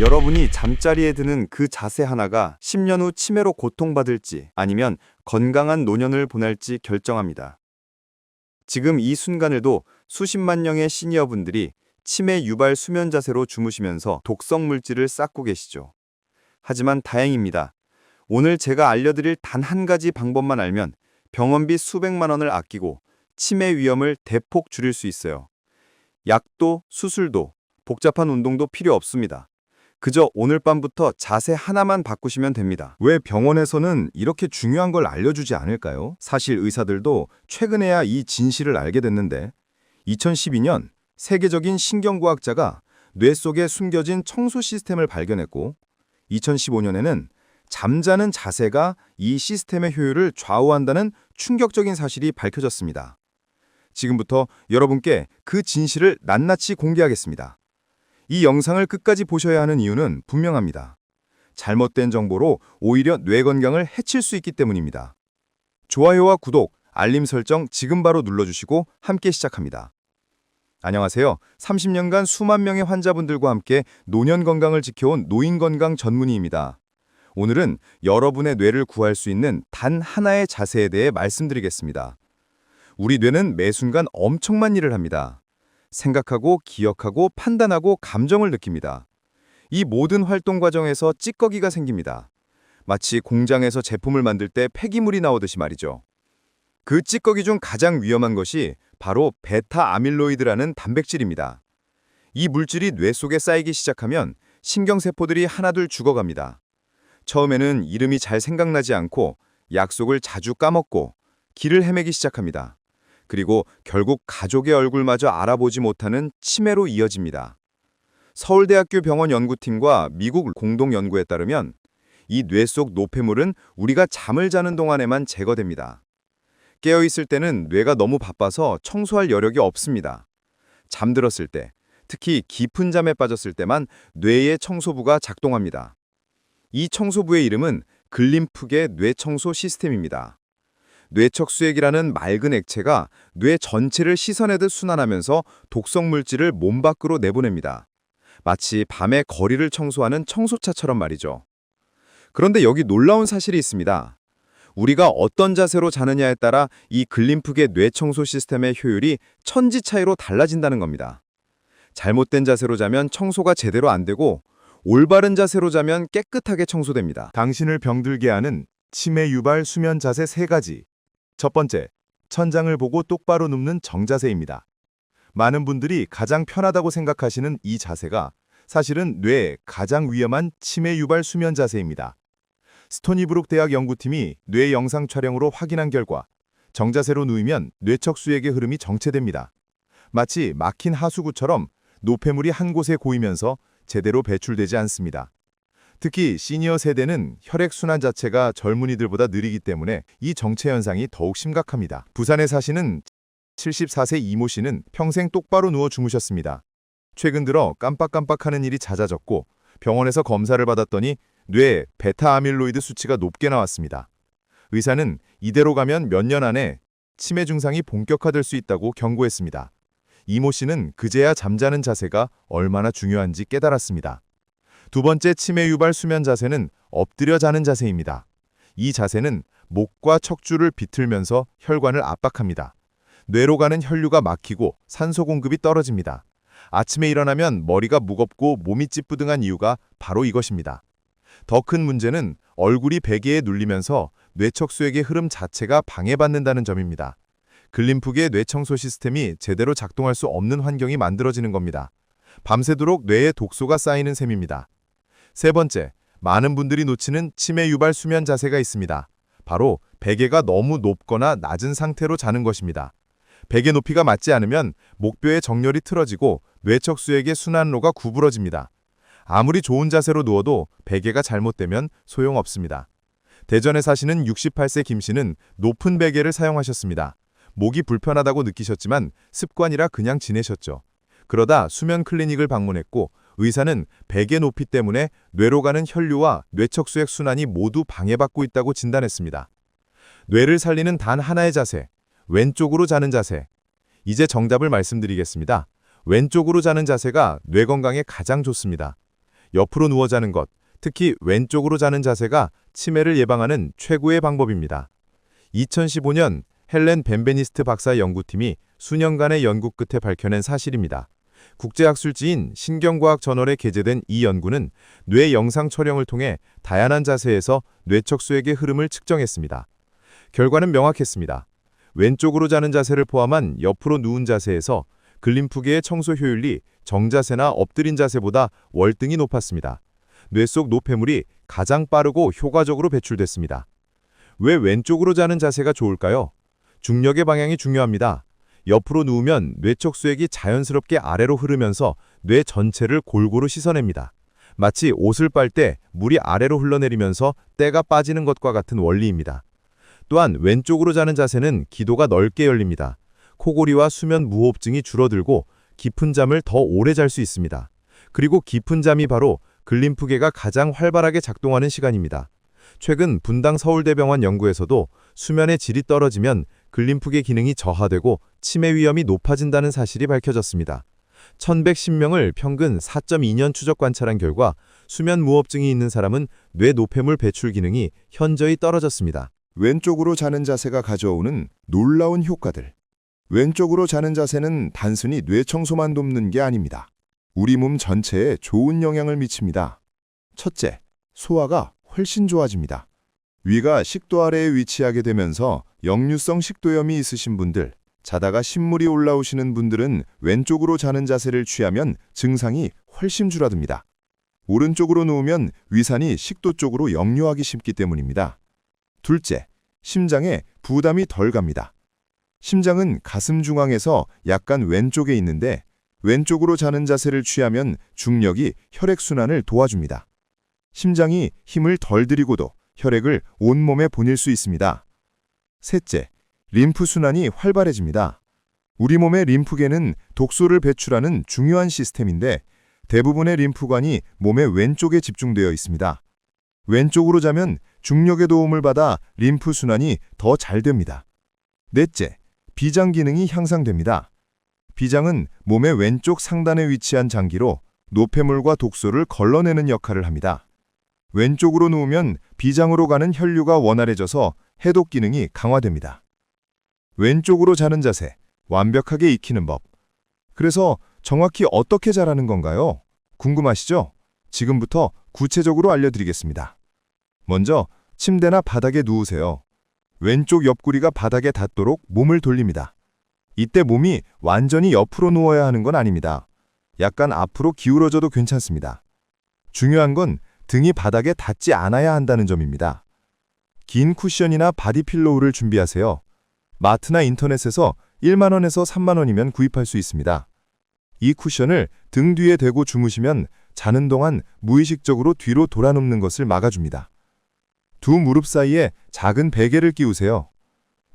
여러분이 잠자리에 드는 그 자세 하나가 10년 후 치매로 고통받을지 아니면 건강한 노년을 보낼지 결정합니다. 지금 이 순간에도 수십만 명의 시니어분들이 치매 유발 수면 자세로 주무시면서 독성 물질을 쌓고 계시죠. 하지만 다행입니다. 오늘 제가 알려드릴 단 한 가지 방법만 알면 병원비 수백만 원을 아끼고 치매 위험을 대폭 줄일 수 있어요. 약도, 수술도, 복잡한 운동도 필요 없습니다. 그저 오늘 밤부터 자세 하나만 바꾸시면 됩니다. 왜 병원에서는 이렇게 중요한 걸 알려주지 않을까요? 사실 의사들도 최근에야 이 진실을 알게 됐는데 2012년 세계적인 신경과학자가 뇌 속에 숨겨진 청소 시스템을 발견했고 2015년에는 잠자는 자세가 이 시스템의 효율을 좌우한다는 충격적인 사실이 밝혀졌습니다. 지금부터 여러분께 그 진실을 낱낱이 공개하겠습니다. 이 영상을 끝까지 보셔야 하는 이유는 분명합니다. 잘못된 정보로 오히려 뇌 건강을 해칠 수 있기 때문입니다. 좋아요와 구독, 알림 설정 지금 바로 눌러주시고 함께 시작합니다. 안녕하세요. 30년간 수만 명의 환자분들과 함께 노년 건강을 지켜온 노인 건강 전문의입니다. 오늘은 여러분의 뇌를 구할 수 있는 단 하나의 자세에 대해 말씀드리겠습니다. 우리 뇌는 매 순간 엄청난 일을 합니다. 생각하고 기억하고 판단하고 감정을 느낍니다. 이 모든 활동 과정에서 찌꺼기가 생깁니다. 마치 공장에서 제품을 만들 때 폐기물이 나오듯이 말이죠. 그 찌꺼기 중 가장 위험한 것이 바로 베타 아밀로이드라는 단백질입니다. 이 물질이 뇌 속에 쌓이기 시작하면 신경세포들이 하나둘 죽어갑니다. 처음에는 이름이 잘 생각나지 않고 약속을 자주 까먹고 길을 헤매기 시작합니다. 그리고 결국 가족의 얼굴마저 알아보지 못하는 치매로 이어집니다. 서울대학교 병원 연구팀과 미국 공동 연구에 따르면 이 뇌 속 노폐물은 우리가 잠을 자는 동안에만 제거됩니다. 깨어 있을 때는 뇌가 너무 바빠서 청소할 여력이 없습니다. 잠들었을 때, 특히 깊은 잠에 빠졌을 때만 뇌의 청소부가 작동합니다. 이 청소부의 이름은 글림프계 뇌청소 시스템입니다. 뇌척수액이라는 맑은 액체가 뇌 전체를 씻어내듯 순환하면서 독성 물질을 몸 밖으로 내보냅니다. 마치 밤에 거리를 청소하는 청소차처럼 말이죠. 그런데 여기 놀라운 사실이 있습니다. 우리가 어떤 자세로 자느냐에 따라 이 글림프계 뇌청소 시스템의 효율이 천지 차이로 달라진다는 겁니다. 잘못된 자세로 자면 청소가 제대로 안 되고 올바른 자세로 자면 깨끗하게 청소됩니다. 당신을 병들게 하는 치매 유발 수면 자세 세가지 첫 번째, 천장을 보고 똑바로 눕는 정자세입니다. 많은 분들이 가장 편하다고 생각하시는 이 자세가 사실은 뇌에 가장 위험한 치매 유발 수면 자세입니다. 스토니브룩 대학 연구팀이 뇌 영상 촬영으로 확인한 결과 정자세로 누이면 뇌척수액의 흐름이 정체됩니다. 마치 막힌 하수구처럼 노폐물이 한 곳에 고이면서 제대로 배출되지 않습니다. 특히 시니어 세대는 혈액순환 자체가 젊은이들보다 느리기 때문에 이 정체 현상이 더욱 심각합니다. 부산에 사시는 74세 이모 씨는 평생 똑바로 누워 주무셨습니다. 최근 들어 깜빡깜빡하는 일이 잦아졌고 병원에서 검사를 받았더니 뇌에 베타 아밀로이드 수치가 높게 나왔습니다. 의사는 이대로 가면 몇 년 안에 치매 증상이 본격화될 수 있다고 경고했습니다. 이모 씨는 그제야 잠자는 자세가 얼마나 중요한지 깨달았습니다. 두 번째 치매 유발 수면 자세는 엎드려 자는 자세입니다. 이 자세는 목과 척추를 비틀면서 혈관을 압박합니다. 뇌로 가는 혈류가 막히고 산소 공급이 떨어집니다. 아침에 일어나면 머리가 무겁고 몸이 찌뿌둥한 이유가 바로 이것입니다. 더 큰 문제는 얼굴이 베개에 눌리면서 뇌척수액의 흐름 자체가 방해받는다는 점입니다. 글림프계 뇌청소 시스템이 제대로 작동할 수 없는 환경이 만들어지는 겁니다. 밤새도록 뇌에 독소가 쌓이는 셈입니다. 세 번째, 많은 분들이 놓치는 치매 유발 수면 자세가 있습니다. 바로 베개가 너무 높거나 낮은 상태로 자는 것입니다. 베개 높이가 맞지 않으면 목뼈의 정렬이 틀어지고 뇌척수액의 순환로가 구부러집니다. 아무리 좋은 자세로 누워도 베개가 잘못되면 소용없습니다. 대전에 사시는 68세 김 씨는 높은 베개를 사용하셨습니다. 목이 불편하다고 느끼셨지만 습관이라 그냥 지내셨죠. 그러다 수면 클리닉을 방문했고 의사는 베개 높이 때문에 뇌로 가는 혈류와 뇌척수액 순환이 모두 방해받고 있다고 진단했습니다. 뇌를 살리는 단 하나의 자세, 왼쪽으로 자는 자세. 이제 정답을 말씀드리겠습니다. 왼쪽으로 자는 자세가 뇌 건강에 가장 좋습니다. 옆으로 누워 자는 것, 특히 왼쪽으로 자는 자세가 치매를 예방하는 최고의 방법입니다. 2015년 헬렌 벤베니스트 박사 연구팀이 수년간의 연구 끝에 밝혀낸 사실입니다. 국제학술지인 신경과학 저널에 게재된 이 연구는 뇌 영상 촬영을 통해 다양한 자세에서 뇌척수액의 흐름을 측정했습니다. 결과는 명확했습니다. 왼쪽으로 자는 자세를 포함한 옆으로 누운 자세에서 글림프계의 청소 효율이 정자세나 엎드린 자세보다 월등히 높았습니다. 뇌 속 노폐물이 가장 빠르고 효과적으로 배출됐습니다. 왜 왼쪽으로 자는 자세가 좋을까요? 중력의 방향이 중요합니다. 옆으로 누우면 뇌척 수액이 자연스럽게 아래로 흐르면서 뇌 전체를 골고루 씻어냅니다. 마치 옷을 빨 때 물이 아래로 흘러내리면서 때가 빠지는 것과 같은 원리입니다. 또한 왼쪽으로 자는 자세는 기도가 넓게 열립니다. 코골이와 수면 무호흡증이 줄어들고 깊은 잠을 더 오래 잘 수 있습니다. 그리고 깊은 잠이 바로 글림프계가 가장 활발하게 작동하는 시간입니다. 최근 분당 서울대병원 연구에서도 수면의 질이 떨어지면 글림프계 기능이 저하되고 치매 위험이 높아진다는 사실이 밝혀졌습니다. 1110명을 평균 4.2년 추적 관찰한 결과 수면 무호흡증이 있는 사람은 뇌 노폐물 배출 기능이 현저히 떨어졌습니다. 왼쪽으로 자는 자세가 가져오는 놀라운 효과들. 왼쪽으로 자는 자세는 단순히 뇌 청소만 돕는 게 아닙니다. 우리 몸 전체에 좋은 영향을 미칩니다. 첫째, 소화가 훨씬 좋아집니다. 위가 식도 아래에 위치하게 되면서 역류성 식도염이 있으신 분들, 자다가 신물이 올라오시는 분들은 왼쪽으로 자는 자세를 취하면 증상이 훨씬 줄어듭니다. 오른쪽으로 누우면 위산이 식도 쪽으로 역류하기 쉽기 때문입니다. 둘째, 심장에 부담이 덜 갑니다. 심장은 가슴 중앙에서 약간 왼쪽에 있는데 왼쪽으로 자는 자세를 취하면 중력이 혈액순환을 도와줍니다. 심장이 힘을 덜 들이고도 혈액을 온몸에 보낼 수 있습니다. 셋째, 림프 순환이 활발해집니다. 우리 몸의 림프계는 독소를 배출하는 중요한 시스템인데 대부분의 림프관이 몸의 왼쪽에 집중되어 있습니다. 왼쪽으로 자면 중력의 도움을 받아 림프 순환이 더 잘 됩니다. 넷째, 비장 기능이 향상됩니다. 비장은 몸의 왼쪽 상단에 위치한 장기로 노폐물과 독소를 걸러내는 역할을 합니다. 왼쪽으로 누우면 비장으로 가는 혈류가 원활해져서 해독 기능이 강화됩니다. 왼쪽으로 자는 자세, 완벽하게 익히는 법. 그래서 정확히 어떻게 자라는 건가요? 궁금하시죠? 지금부터 구체적으로 알려드리겠습니다. 먼저 침대나 바닥에 누우세요. 왼쪽 옆구리가 바닥에 닿도록 몸을 돌립니다. 이때 몸이 완전히 옆으로 누워야 하는 건 아닙니다. 약간 앞으로 기울어져도 괜찮습니다. 중요한 건 등이 바닥에 닿지 않아야 한다는 점입니다. 긴 쿠션이나 바디필로우를 준비하세요. 마트나 인터넷에서 1만원에서 3만원이면 구입할 수 있습니다. 이 쿠션을 등 뒤에 대고 주무시면 자는 동안 무의식적으로 뒤로 돌아눕는 것을 막아줍니다. 두 무릎 사이에 작은 베개를 끼우세요.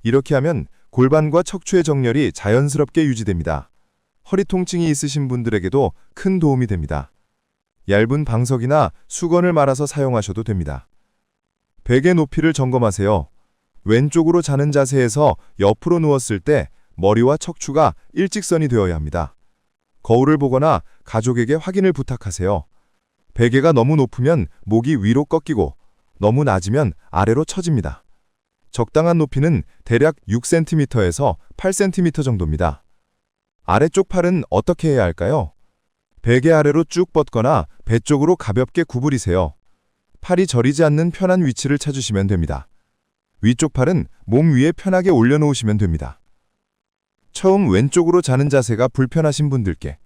이렇게 하면 골반과 척추의 정렬이 자연스럽게 유지됩니다. 허리 통증이 있으신 분들에게도 큰 도움이 됩니다. 얇은 방석이나 수건을 말아서 사용하셔도 됩니다. 베개 높이를 점검하세요. 왼쪽으로 자는 자세에서 옆으로 누웠을 때 머리와 척추가 일직선이 되어야 합니다. 거울을 보거나 가족에게 확인을 부탁하세요. 베개가 너무 높으면 목이 위로 꺾이고 너무 낮으면 아래로 처집니다. 적당한 높이는 대략 6cm에서 8cm 정도입니다. 아래쪽 팔은 어떻게 해야 할까요? 베개 아래로 쭉 뻗거나 배 쪽으로 가볍게 구부리세요. 팔이 저리지 않는 편한 위치를 찾으시면 됩니다. 위쪽 팔은 몸 위에 편하게 올려놓으시면 됩니다. 처음 왼쪽으로 자는 자세가 불편하신 분들께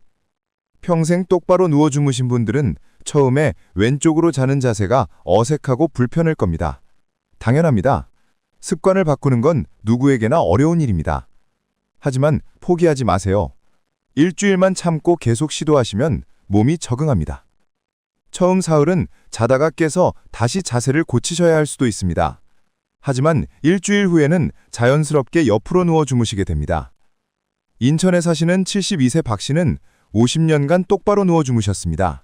평생 똑바로 누워 주무신 분들은 처음에 왼쪽으로 자는 자세가 어색하고 불편할 겁니다. 당연합니다. 습관을 바꾸는 건 누구에게나 어려운 일입니다. 하지만 포기하지 마세요. 일주일만 참고 계속 시도하시면 몸이 적응합니다. 처음 사흘은 자다가 깨서 다시 자세를 고치셔야 할 수도 있습니다. 하지만 일주일 후에는 자연스럽게 옆으로 누워 주무시게 됩니다. 인천에 사시는 72세 박 씨는 50년간 똑바로 누워 주무셨습니다.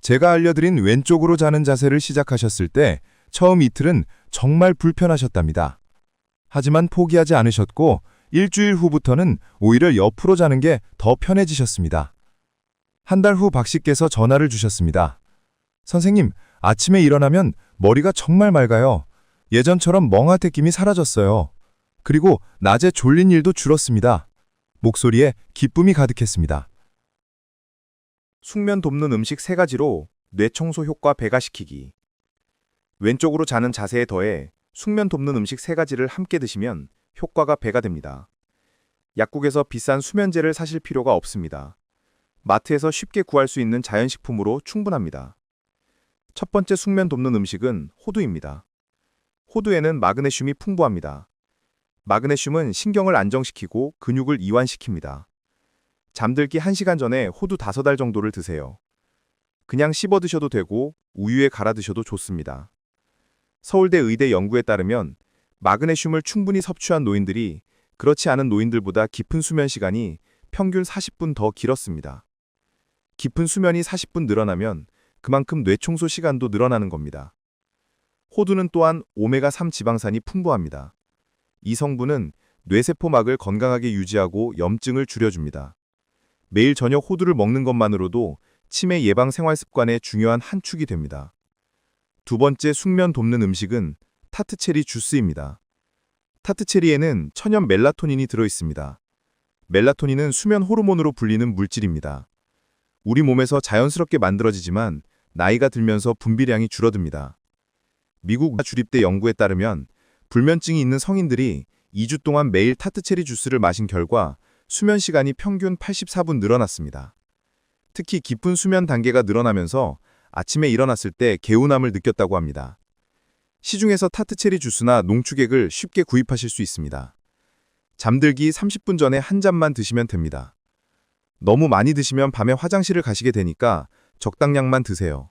제가 알려드린 왼쪽으로 자는 자세를 시작하셨을 때 처음 이틀은 정말 불편하셨답니다. 하지만 포기하지 않으셨고 일주일 후부터는 오히려 옆으로 자는 게 더 편해지셨습니다. 한 달 후 박 씨께서 전화를 주셨습니다. 선생님, 아침에 일어나면 머리가 정말 맑아요. 예전처럼 멍하태김이 사라졌어요. 그리고 낮에 졸린 일도 줄었습니다. 목소리에 기쁨이 가득했습니다. 숙면 돕는 음식 세가지로 뇌청소 효과 배가시키기. 왼쪽으로 자는 자세에 더해 숙면 돕는 음식 세가지를 함께 드시면 효과가 배가 됩니다. 약국에서 비싼 수면제를 사실 필요가 없습니다. 마트에서 쉽게 구할 수 있는 자연식품으로 충분합니다. 첫 번째 숙면 돕는 음식은 호두입니다. 호두에는 마그네슘이 풍부합니다. 마그네슘은 신경을 안정시키고 근육을 이완시킵니다. 잠들기 1시간 전에 호두 5알 정도를 드세요. 그냥 씹어 드셔도 되고 우유에 갈아 드셔도 좋습니다. 서울대 의대 연구에 따르면 마그네슘을 충분히 섭취한 노인들이 그렇지 않은 노인들보다 깊은 수면 시간이 평균 40분 더 길었습니다. 깊은 수면이 40분 늘어나면 그만큼 뇌청소 시간도 늘어나는 겁니다. 호두는 또한 오메가3 지방산이 풍부합니다. 이 성분은 뇌세포막을 건강하게 유지하고 염증을 줄여줍니다. 매일 저녁 호두를 먹는 것만으로도 치매 예방 생활 습관의 중요한 한 축이 됩니다. 두 번째 숙면 돕는 음식은 타트체리 주스입니다. 타트체리에는 천연 멜라토닌이 들어 있습니다. 멜라토닌은 수면 호르몬으로 불리는 물질입니다. 우리 몸에서 자연스럽게 만들어지지만 나이가 들면서 분비량이 줄어듭니다. 미국 주립대 연구에 따르면 불면증이 있는 성인들이 2주 동안 매일 타트 체리 주스를 마신 결과 수면 시간이 평균 84분 늘어났습니다. 특히 깊은 수면 단계가 늘어나면서 아침에 일어났을 때 개운함을 느꼈다고 합니다. 시중에서 타트 체리 주스나 농축액을 쉽게 구입하실 수 있습니다. 잠들기 30분 전에 한 잔만 드시면 됩니다. 너무 많이 드시면 밤에 화장실을 가시게 되니까 적당량만 드세요.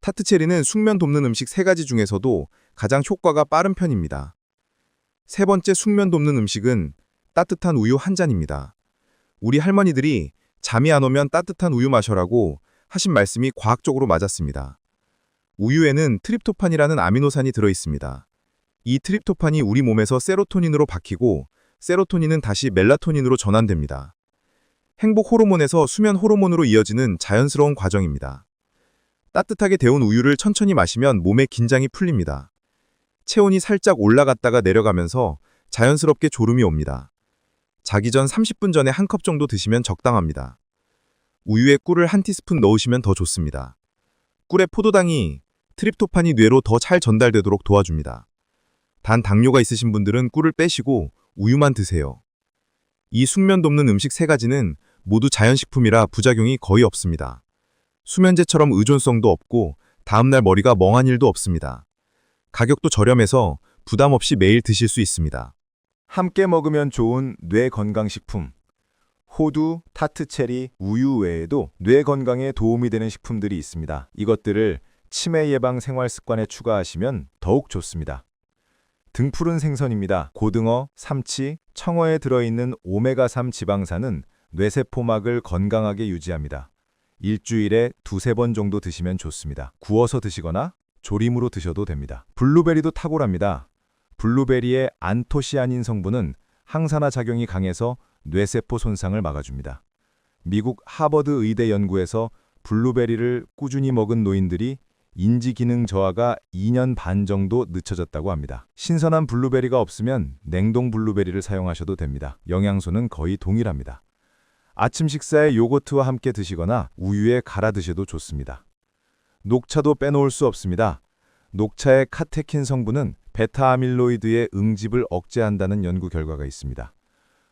타트체리는 숙면 돕는 음식 3가지 중에서도 가장 효과가 빠른 편입니다. 세 번째 숙면 돕는 음식은 따뜻한 우유 한 잔입니다. 우리 할머니들이 잠이 안 오면 따뜻한 우유 마셔라고 하신 말씀이 과학적으로 맞았습니다. 우유에는 트립토판이라는 아미노산이 들어 있습니다. 이 트립토판이 우리 몸에서 세로토닌으로 바뀌고 세로토닌은 다시 멜라토닌으로 전환됩니다. 행복 호르몬에서 수면 호르몬으로 이어지는 자연스러운 과정입니다. 따뜻하게 데운 우유를 천천히 마시면 몸의 긴장이 풀립니다. 체온이 살짝 올라갔다가 내려가면서 자연스럽게 졸음이 옵니다. 자기 전 30분 전에 한 컵 정도 드시면 적당합니다. 우유에 꿀을 한 티스푼 넣으시면 더 좋습니다. 꿀의 포도당이 트립토판이 뇌로 더 잘 전달되도록 도와줍니다. 단 당뇨가 있으신 분들은 꿀을 빼시고 우유만 드세요. 이 숙면 돕는 음식 세 가지는 모두 자연식품이라 부작용이 거의 없습니다. 수면제처럼 의존성도 없고 다음날 머리가 멍한 일도 없습니다. 가격도 저렴해서 부담 없이 매일 드실 수 있습니다. 함께 먹으면 좋은 뇌 건강식품. 호두, 타트체리, 우유 외에도 뇌 건강에 도움이 되는 식품들이 있습니다. 이것들을 치매 예방 생활 습관에 추가하시면 더욱 좋습니다. 등푸른 생선입니다. 고등어, 삼치, 청어에 들어있는 오메가3 지방산은 뇌세포막을 건강하게 유지합니다. 일주일에 두세 번 정도 드시면 좋습니다. 구워서 드시거나 조림으로 드셔도 됩니다. 블루베리도 탁월합니다. 블루베리의 안토시아닌 성분은 항산화 작용이 강해서 뇌세포 손상을 막아줍니다. 미국 하버드 의대 연구에서 블루베리를 꾸준히 먹은 노인들이 인지 기능 저하가 2년 반 정도 늦춰졌다고 합니다. 신선한 블루베리가 없으면 냉동 블루베리를 사용하셔도 됩니다. 영양소는 거의 동일합니다. 아침 식사에 요거트와 함께 드시거나 우유에 갈아 드셔도 좋습니다. 녹차도 빼놓을 수 없습니다. 녹차의 카테킨 성분은 베타아밀로이드의 응집을 억제한다는 연구 결과가 있습니다.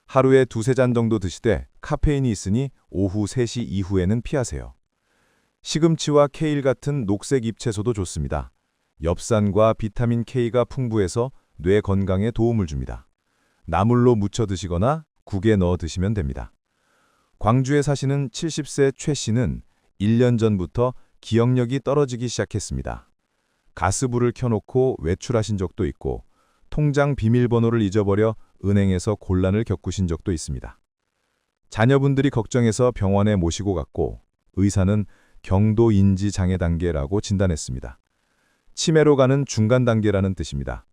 하루에 두세 잔 정도 드시되 카페인이 있으니 오후 3시 이후에는 피하세요. 시금치와 케일 같은 녹색 잎채소도 좋습니다. 엽산과 비타민 K가 풍부해서 뇌 건강에 도움을 줍니다. 나물로 무쳐 드시거나 국에 넣어 드시면 됩니다. 광주에 사시는 70세 최 씨는 1년 전부터 기억력이 떨어지기 시작했습니다. 가스불을 켜놓고 외출하신 적도 있고 통장 비밀번호를 잊어버려 은행에서 곤란을 겪으신 적도 있습니다. 자녀분들이 걱정해서 병원에 모시고 갔고 의사는 경도 인지 장애 단계라고 진단했습니다. 치매로 가는 중간 단계라는 뜻입니다.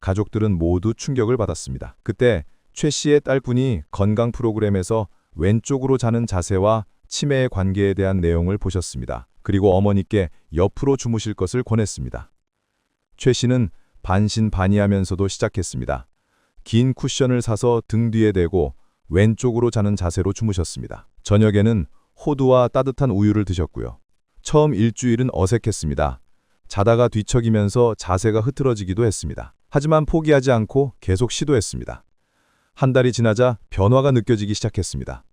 가족들은 모두 충격을 받았습니다. 그때 최 씨의 딸분이 건강 프로그램에서 왼쪽으로 자는 자세와 치매의 관계에 대한 내용을 보셨습니다. 그리고 어머니께 옆으로 주무실 것을 권했습니다. 최 씨는 반신반의하면서도 시작했습니다. 긴 쿠션을 사서 등 뒤에 대고 왼쪽으로 자는 자세로 주무셨습니다. 저녁에는 호두와 따뜻한 우유를 드셨고요. 처음 일주일은 어색했습니다. 자다가 뒤척이면서 자세가 흐트러지기도 했습니다. 하지만 포기하지 않고 계속 시도했습니다. 한 달이 지나자 변화가 느껴지기 시작했습니다.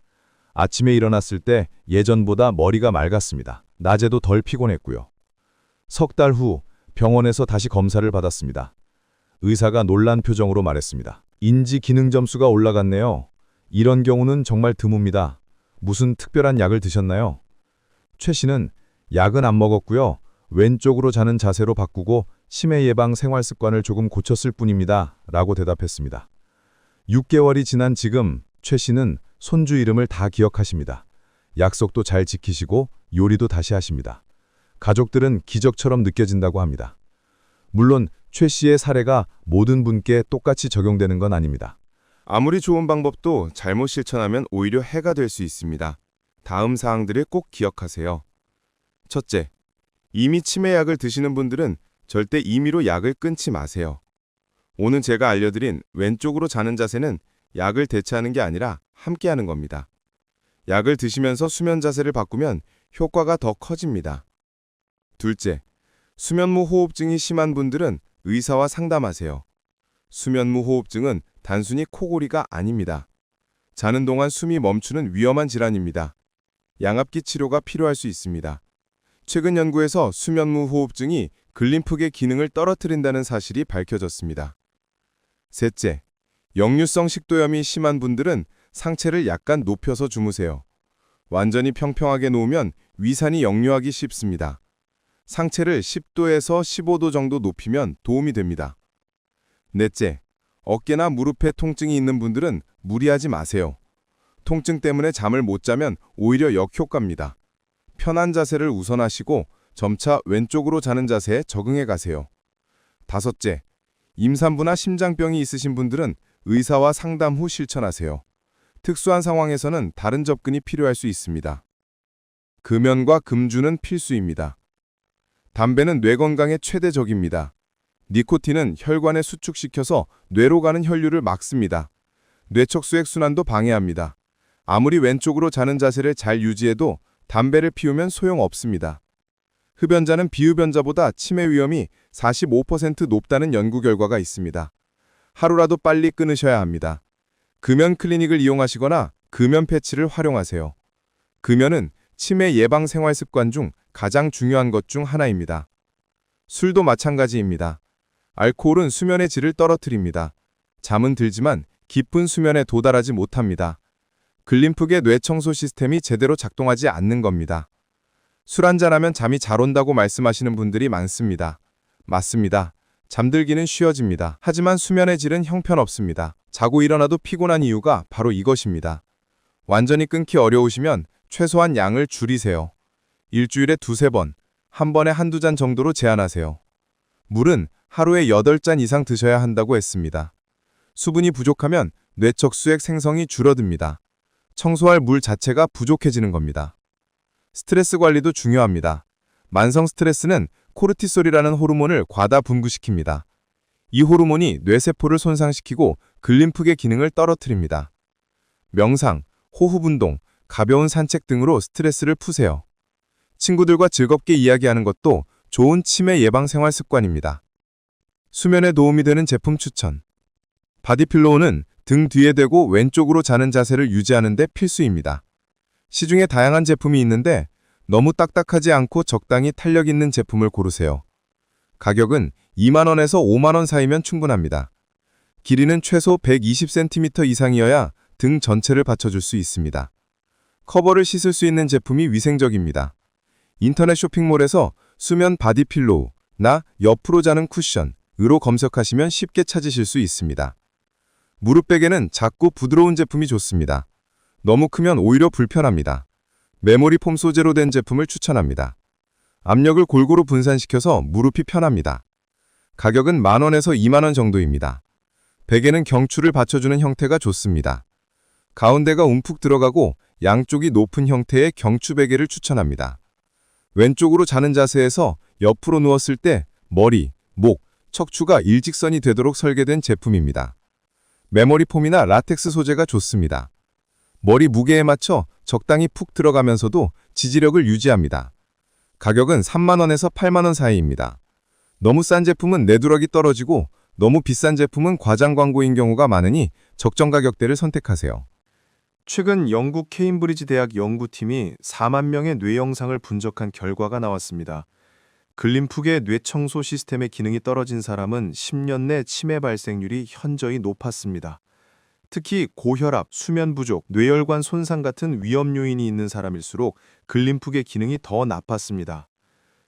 아침에 일어났을 때 예전보다 머리가 맑았습니다. 낮에도 덜 피곤했고요. 석 달 후 병원에서 다시 검사를 받았습니다. 의사가 놀란 표정으로 말했습니다. 인지 기능 점수가 올라갔네요. 이런 경우는 정말 드뭅니다. 무슨 특별한 약을 드셨나요? 최 씨는 약은 안 먹었고요. 왼쪽으로 자는 자세로 바꾸고 치매 예방 생활 습관을 조금 고쳤을 뿐입니다. 라고 대답했습니다. 6개월이 지난 지금 최 씨는 손주 이름을 다 기억하십니다. 약속도 잘 지키시고 요리도 다시 하십니다. 가족들은 기적처럼 느껴진다고 합니다. 물론 최 씨의 사례가 모든 분께 똑같이 적용되는 건 아닙니다. 아무리 좋은 방법도 잘못 실천하면 오히려 해가 될 수 있습니다. 다음 사항들을 꼭 기억하세요. 첫째, 이미 치매약을 드시는 분들은 절대 임의로 약을 끊지 마세요. 오늘 제가 알려드린 왼쪽으로 자는 자세는 약을 대체하는 게 아니라 함께하는 겁니다. 약을 드시면서 수면 자세를 바꾸면 효과가 더 커집니다. 둘째, 수면무 호흡증이 심한 분들은 의사와 상담하세요. 수면무 호흡증은 단순히 코골이가 아닙니다. 자는 동안 숨이 멈추는 위험한 질환입니다. 양압기 치료가 필요할 수 있습니다. 최근 연구에서 수면무 호흡증이 글림프계 기능을 떨어뜨린다는 사실이 밝혀졌습니다. 셋째, 역류성 식도염이 심한 분들은 상체를 약간 높여서 주무세요. 완전히 평평하게 놓으면 위산이 역류하기 쉽습니다. 상체를 10도에서 15도 정도 높이면 도움이 됩니다. 넷째, 어깨나 무릎에 통증이 있는 분들은 무리하지 마세요. 통증 때문에 잠을 못 자면 오히려 역효과입니다. 편한 자세를 우선하시고 점차 왼쪽으로 자는 자세에 적응해 가세요. 다섯째, 임산부나 심장병이 있으신 분들은 의사와 상담 후 실천하세요. 특수한 상황에서는 다른 접근이 필요할 수 있습니다. 금연과 금주는 필수입니다. 담배는 뇌 건강에 최대적입니다. 니코틴은 혈관에 수축시켜서 뇌로 가는 혈류를 막습니다. 뇌척수액 순환도 방해합니다. 아무리 왼쪽으로 자는 자세를 잘 유지해도 담배를 피우면 소용없습니다. 흡연자는 비흡연자보다 치매 위험이 45% 높다는 연구 결과가 있습니다. 하루라도 빨리 끊으셔야 합니다. 금연 클리닉을 이용하시거나 금연 패치를 활용하세요. 금연은 치매 예방 생활 습관 중 가장 중요한 것 중 하나입니다. 술도 마찬가지입니다. 알코올은 수면의 질을 떨어뜨립니다. 잠은 들지만 깊은 수면에 도달하지 못합니다. 글림프계 뇌 청소 시스템이 제대로 작동하지 않는 겁니다. 술 한잔하면 잠이 잘 온다고 말씀하시는 분들이 많습니다. 맞습니다. 잠들기는 쉬워집니다. 하지만 수면의 질은 형편없습니다. 자고 일어나도 피곤한 이유가 바로 이것입니다. 완전히 끊기 어려우시면 최소한 양을 줄이세요. 일주일에 두세 번, 한 번에 한두 잔 정도로 제한하세요. 물은 하루에 8잔 이상 드셔야 한다고 했습니다. 수분이 부족하면 뇌척수액 생성이 줄어듭니다. 청소할 물 자체가 부족해지는 겁니다. 스트레스 관리도 중요합니다. 만성 스트레스는 코르티솔이라는 호르몬을 과다 분구시킵니다. 이 호르몬이 뇌세포를 손상시키고 글림프계 기능을 떨어뜨립니다. 명상, 호흡 운동, 가벼운 산책 등으로 스트레스를 푸세요. 친구들과 즐겁게 이야기하는 것도 좋은 치매 예방 생활 습관입니다. 수면에 도움이 되는 제품 추천. 바디필로우는 등 뒤에 대고 왼쪽으로 자는 자세를 유지하는 데 필수입니다. 시중에 다양한 제품이 있는데 너무 딱딱하지 않고 적당히 탄력 있는 제품을 고르세요. 가격은 2만원에서 5만원 사이면 충분합니다. 길이는 최소 120cm 이상이어야 등 전체를 받쳐줄 수 있습니다. 커버를 씻을 수 있는 제품이 위생적입니다. 인터넷 쇼핑몰에서 수면 바디필로우, 나 옆으로 자는 쿠션으로 검색하시면 쉽게 찾으실 수 있습니다. 무릎 베개는 작고 부드러운 제품이 좋습니다. 너무 크면 오히려 불편합니다. 메모리 폼 소재로 된 제품을 추천합니다. 압력을 골고루 분산시켜서 무릎이 편합니다. 가격은 만원에서 2만원 정도입니다. 베개는 경추를 받쳐주는 형태가 좋습니다. 가운데가 움푹 들어가고 양쪽이 높은 형태의 경추 베개를 추천합니다. 왼쪽으로 자는 자세에서 옆으로 누웠을 때 머리, 목, 척추가 일직선이 되도록 설계된 제품입니다. 메모리 폼이나 라텍스 소재가 좋습니다. 머리 무게에 맞춰 적당히 푹 들어가면서도 지지력을 유지합니다. 가격은 3만원에서 8만원 사이입니다. 너무 싼 제품은 내두럭이 떨어지고 너무 비싼 제품은 과장 광고인 경우가 많으니 적정 가격대를 선택하세요. 최근 영국 케임브리지 대학 연구팀이 4만 명의 뇌 영상을 분석한 결과가 나왔습니다. 글림프의 뇌 청소 시스템의 기능이 떨어진 사람은 10년 내 치매 발생률이 현저히 높았습니다. 특히 고혈압, 수면 부족, 뇌혈관 손상 같은 위험 요인이 있는 사람일수록 글림프의 기능이 더 나빴습니다.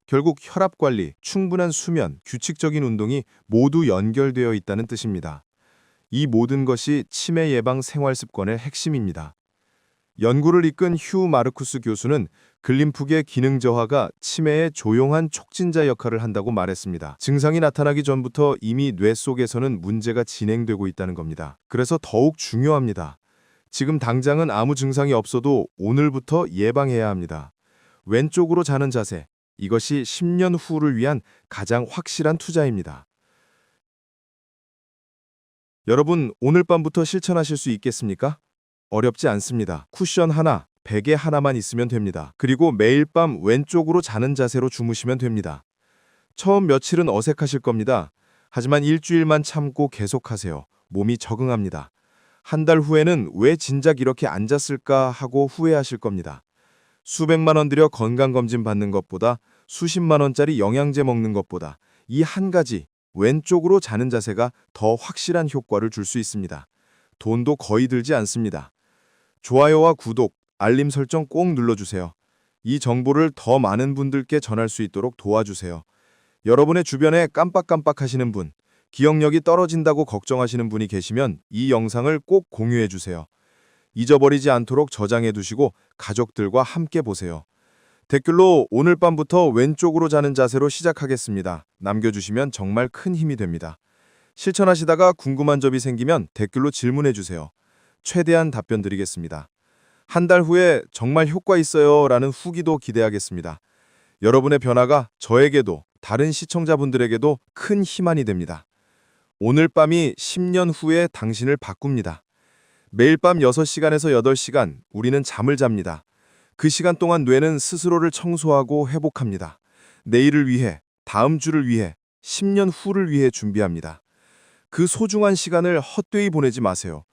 결국 혈압 관리, 충분한 수면, 규칙적인 운동이 모두 연결되어 있다는 뜻입니다. 이 모든 것이 치매 예방 생활 습관의 핵심입니다. 연구를 이끈 휴 마르쿠스 교수는 글림프의 기능 저하가 치매의 조용한 촉진자 역할을 한다고 말했습니다. 증상이 나타나기 전부터 이미 뇌 속에서는 문제가 진행되고 있다는 겁니다. 그래서 더욱 중요합니다. 지금 당장은 아무 증상이 없어도 오늘부터 예방해야 합니다. 왼쪽으로 자는 자세, 이것이 10년 후를 위한 가장 확실한 투자입니다. 여러분, 오늘 밤부터 실천하실 수 있겠습니까? 어렵지 않습니다. 쿠션 하나, 베개 하나만 있으면 됩니다. 그리고 매일 밤 왼쪽으로 자는 자세로 주무시면 됩니다. 처음 며칠은 어색하실 겁니다. 하지만 일주일만 참고 계속하세요. 몸이 적응합니다. 한 달 후에는 왜 진작 이렇게 앉았을까 하고 후회하실 겁니다. 수백만 원 들여 건강검진 받는 것보다 수십만 원짜리 영양제 먹는 것보다 이 한 가지 왼쪽으로 자는 자세가 더 확실한 효과를 줄 수 있습니다. 돈도 거의 들지 않습니다. 좋아요와 구독, 알림 설정 꼭 눌러주세요. 이 정보를 더 많은 분들께 전할 수 있도록 도와주세요. 여러분의 주변에 깜빡깜빡 하시는 분, 기억력이 떨어진다고 걱정하시는 분이 계시면 이 영상을 꼭 공유해 주세요. 잊어버리지 않도록 저장해 두시고 가족들과 함께 보세요. 댓글로 오늘 밤부터 왼쪽으로 자는 자세로 시작하겠습니다. 남겨주시면 정말 큰 힘이 됩니다. 실천하시다가 궁금한 점이 생기면 댓글로 질문해 주세요. 최대한 답변 드리겠습니다. 한 달 후에 정말 효과 있어요 라는 후기도 기대하겠습니다. 여러분의 변화가 저에게도 다른 시청자분들에게도 큰 힘안이 됩니다. 오늘 밤이 10년 후에 당신을 바꿉니다. 매일 밤 6시간에서 8시간 우리는 잠을 잡니다. 그 시간 동안 뇌는 스스로를 청소하고 회복합니다. 내일을 위해, 다음 주를 위해, 10년 후를 위해 준비합니다. 그 소중한 시간을 헛되이 보내지 마세요.